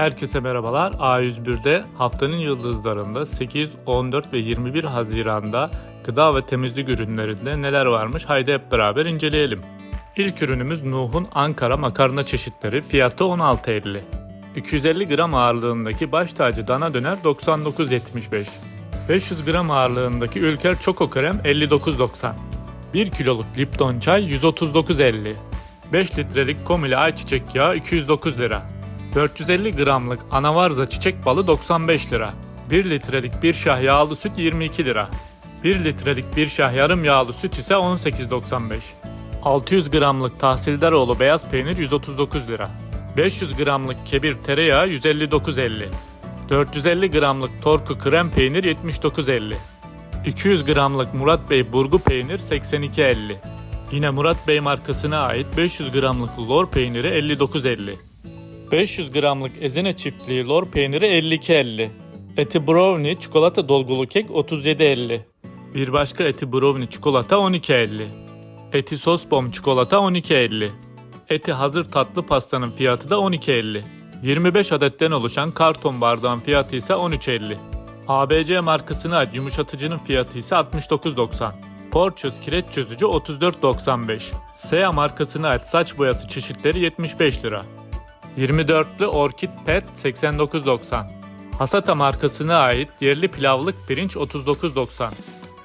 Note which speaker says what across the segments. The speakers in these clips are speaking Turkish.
Speaker 1: Herkese merhabalar. A101'de haftanın yıldızlarında 8, 14 ve 21 Haziran'da gıda ve temizlik ürünlerinde neler varmış haydi hep beraber inceleyelim. İlk ürünümüz Nuh'un Ankara makarna çeşitleri fiyatı 16.50. 250 gram ağırlığındaki baş tacı dana döner 99.75. 500 gram ağırlığındaki Ülker Çoko Krem 59.90. 1 kiloluk Lipton çay 139.50. 5 litrelik Komili ayçiçek yağı 209 lira. 450 gramlık anavarza çiçek balı 95 lira. 1 litrelik bir şah yağlı süt 22 lira. 1 litrelik bir şah yarım yağlı süt ise 18.95. 600 gramlık Tahsildaroğlu beyaz peynir 139 lira. 500 gramlık kebir tereyağı 159.50. 450 gramlık torku krem peynir 79.50. 200 gramlık Murat Bey burgu peynir 82.50. Yine Murat Bey markasına ait 500 gramlık lor peyniri 59.50. 500 gramlık ezine çiftliği lor peyniri 52.50. Eti brownie çikolata dolgulu kek 37.50. Bir başka eti brownie çikolata 12.50. Eti sos bom çikolata 12.50. Eti hazır tatlı pastanın fiyatı da 12.50. 25 adetten oluşan karton bardağın fiyatı ise 13.50. ABC markasına ait yumuşatıcının fiyatı ise 69.90. Porçöz kireç çözücü 34.95. Sea markasına ait saç boyası çeşitleri 75 lira. 24'lü Orkid Pet 89.90. Hasata markasına ait yerli pilavlık pirinç 39.90.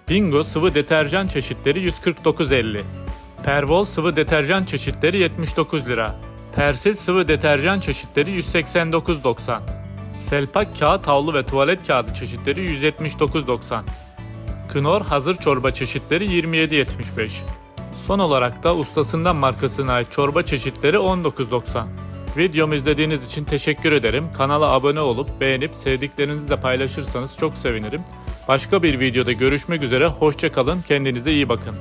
Speaker 1: Bingo sıvı deterjan çeşitleri 149.50. Pervol sıvı deterjan çeşitleri 79 lira. Persil sıvı deterjan çeşitleri 189.90. Selpak kağıt havlu ve tuvalet kağıdı çeşitleri 179.90. Knorr hazır çorba çeşitleri 27.75. Son olarak da ustasından markasına ait çorba çeşitleri 19.90. Videomu izlediğiniz için teşekkür ederim. Kanala abone olup beğenip sevdiklerinizle paylaşırsanız çok sevinirim. Başka bir videoda görüşmek üzere. Hoşça kalın. Kendinize iyi bakın.